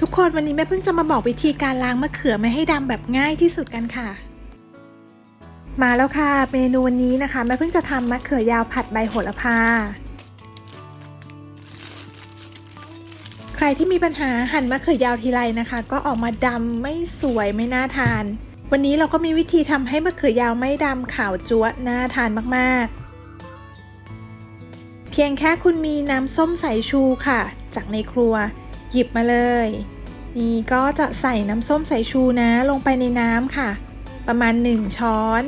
ทุกคนวันนี้แม่เพิ่งจะมาบอกวิธีการล้างมะเขือไม่ให้ดำแบบง่ายที่สุดกันค่ะ มาแล้วค่ะ เมนูวันนี้นะคะแม่เพิ่งจะทำมะเขือยาวผัดใบโหระพา ใครที่มีปัญหาหั่นมะเขือยาวทีไรนะคะ ก็ออกมาดำไม่สวยไม่น่าทาน วันนี้เราก็มีวิธีทำให้มะเขือยาวไม่ดำขาวจั๊วน่าทานมากๆเพียงแค่คุณมีน้ำส้มสายชูค่ะ จากในครัว หยิบมาเลย นี่ก็จะใส่น้ำส้มสายชูนะลงไปในน้ำค่ะ ประมาณ 1 ช้อน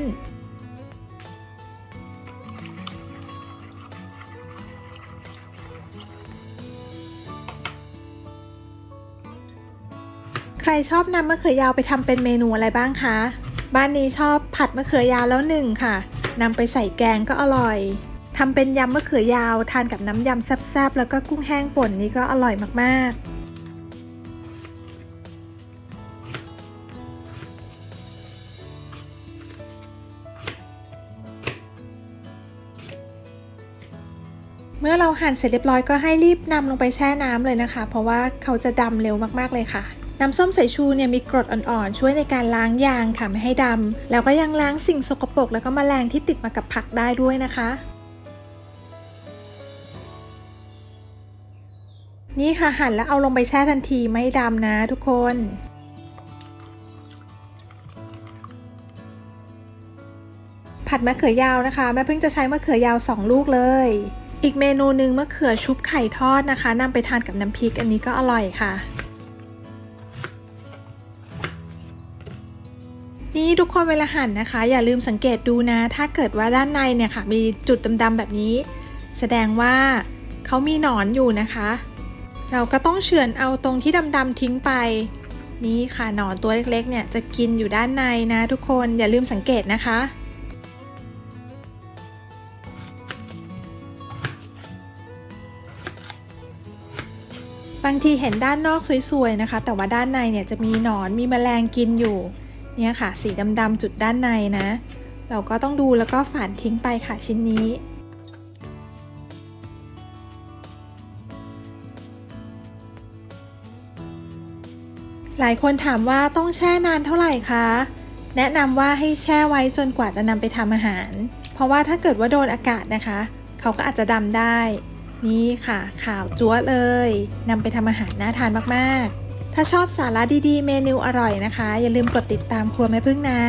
ใครชอบนำมะเขือยาวไปทำเป็นเมนูอะไรบ้างคะ บ้านนี้ชอบผัดมะเขือยาวแล้วหนึ่งค่ะ นำไปใส่แกงก็อร่อย ทำเป็นยำมะเขือยาวทานกับน้ำยำแซ่บๆ แล้วก็กุ้งแห้งป่นนี่ก็อร่อยมากๆ เมื่อเราหั่นเสร็จเรียบร้อยก็ให้รีบนำลงไปแช่น้ำเลยนะคะ เพราะว่าเขาจะดำเร็วมากๆเลยค่ะ น้ำส้มสายชูเนี่ยมีกรดอ่อนๆ ช่วยในการล้างยางค่ะไม่ให้ดำแล้วก็ยังล้างสิ่งสกปรกแล้วก็แมลงที่ติดมากับผักได้ด้วยนะคะนี่ค่ะหั่นแล้วเอาลงไปแช่ทันทีไม่ดำนะทุกคน ผัดมะเขือยาวนะคะ แม่เพิ่งจะใช้มะเขือยาว 2 ลูกเลย อีกเมนูหนึ่งมะเขือชุบไข่ทอดนะคะนำไปทานกับน้ำพริกอันนี้ก็อร่อยค่ะ นี่ทุกคนเวลาหั่นนะคะ อย่าลืมสังเกตดูนะ ถ้าเกิดว่าด้านในเนี่ยค่ะ มีจุดดำๆแบบนี้ แสดงว่าเขามีหนอนอยู่นะคะ เราก็ต้องเฉือนเอาตรงที่ดำๆทิ้งไป นี่ค่ะหนอนตัวเล็กๆเนี่ยจะกินอยู่ด้านในนะทุกคนอย่าลืมสังเกตนะคะ บางทีเห็นด้านนอกสวยๆนะคะ แต่ว่าด้านในเนี่ยจะมีหนอนมีแมลงกินอยู่เนี่ยค่ะ สีดำๆจุดด้านในนะ เราก็ต้องดูแล้วก็ฝานทิ้งไปค่ะชิ้นนี้หลายคนถามว่าต้องแช่นานเท่าไหร่คะ แนะนำว่าให้แช่ไว้จนกว่าจะนำไปทำอาหาร เพราะว่าถ้าเกิดว่าโดนอากาศนะคะ เขาก็อาจจะดำได้ นี่ค่ะข่าวจั๊วเลยนำไปทำอาหารน่าทานมากๆ ถ้าชอบสาระดีๆ เมนูอร่อยนะคะ อย่าลืมกดติดตามครัวแม่พึ่งนะ